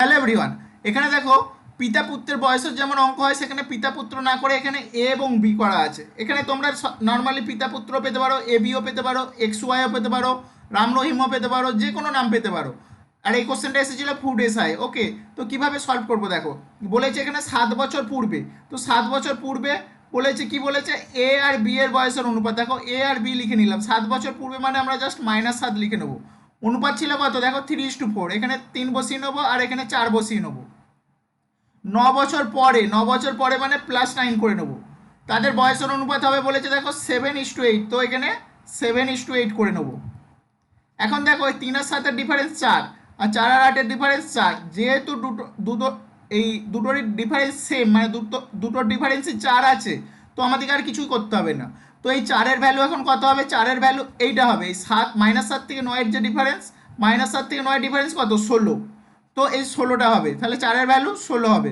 Hello everyone এখানে দেখো, পিতা পুত্রের বয়সের যেমন অঙ্ক হয়, সেখানে পিতা পুত্র না করে এখানে এ এবং বি করা আছে। এখানে তোমরা নর্মালি পিতা পুত্র পেতে পারো এ বিও পেতে পারো এক্স ওয়াইও পেতে পারো, রাম, রহিমও পেতে পারো, যে কোনো নাম পেতে পারো। আর এই কোশ্চেনটা এসেছিল ফুড এস এসআই ওকে তো কীভাবে সলভ করব দেখো? বলেছে এখানে সাত বছর পূর্বে। তো সাত বছর পূর্বে বলেছে, কি বলেছে? এ আর বি এর বয়সের অনুপাত। দেখো এ আর বি লিখে নিলাম। সাত বছর পূর্বে মানে আমরা জাস্ট মাইনাস সাত লিখে নেব। অনুপাত ছিল কত? দেখো থ্রি ইস টু ফোর এখানে তিন বসিয়ে নেব আর এখানে চার বসিয়ে নেব। ন বছর পরে, ন বছর পরে মানে প্লাস নাইন করে নেব। তাদের বয়সের অনুপাত হবে বলেছে, দেখো সেভেন ইস টু এইট তো এখানে সেভেন ইস টু এইট করে নেব। এখন দেখো, এই তিন আর সাতের ডিফারেন্স চার। আর চার আর আটের ডিফারেন্স চার। যেহেতু দুটো দুটো, এই দুটোরই ডিফারেন্স সেম মানে দুটো, দুটোর ডিফারেন্সই চার আছে, তো আমাদেরকে আর কিছুই করতে হবে না। তো এই চারের ভ্যালু এখন কত হবে? চারের ভ্যালু এইটা হবে। এই সাত মাইনাস সাত থেকে নয়ের যে ডিফারেন্স মাইনাস সাত থেকে নয়ের ডিফারেন্স কত? ষোলো। তো এই ষোলোটা হবে। তাহলে চারের ভ্যালু ষোলো হবে।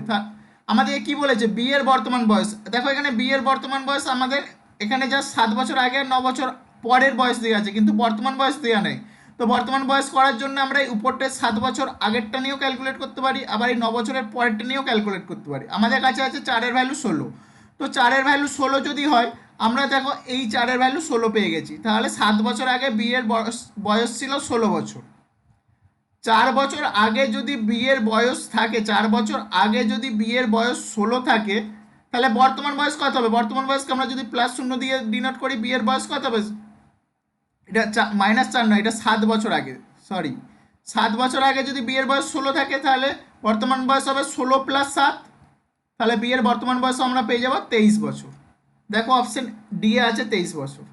আমাদের কি বলেছে? বিয়ের বর্তমান বয়স। দেখো এখানে বিয়ের বর্তমান বয়স আমাদের এখানে যা সাত বছর আগে আর ন বছর পরের বয়স দেওয়া আছে। কিন্তু বর্তমান বয়স দেওয়া নেই। তো বর্তমান বয়স করার জন্য আমরা এই উপরটা সাত বছর আগেরটা নিয়েও ক্যালকুলেট করতে পারি, আবার এই ন বছরের পরেরটা নিয়েও ক্যালকুলেট করতে পারি। আমাদের কাছে আছে চারের ভ্যালু ষোলো। তো চারের ভ্যালু ষোলো যদি হয় আমরা দেখো এই চারের ভ্যালু ষোলো পেয়ে গেছি। তাহলে সাত বছর আগে বিয়ের বয়স ছিল ষোলো বছর। চার বছর আগে যদি বিয়ের বয়স থাকে, চার বছর আগে যদি বিয়ের বয়স ষোলো থাকে, তাহলে বর্তমান বয়স কত হবে? বর্তমান বয়সকে আমরা যদি প্লাস শূন্য দিয়ে ডিনোট করি, বিয়ের বয়স কত হবে? এটা মাইনাস চার নয়, এটা সাত বছর আগে সরি সাত বছর আগে যদি বিয়ের বয়স ষোলো থাকে, তাহলে বর্তমান বয়স হবে ষোলো প্লাস সাত। তাহলে বিয়ের বর্তমান বয়স আমরা পেয়ে যাব তেইশ বছর। দেখো অপশন ডি আছে তেইশ বছর।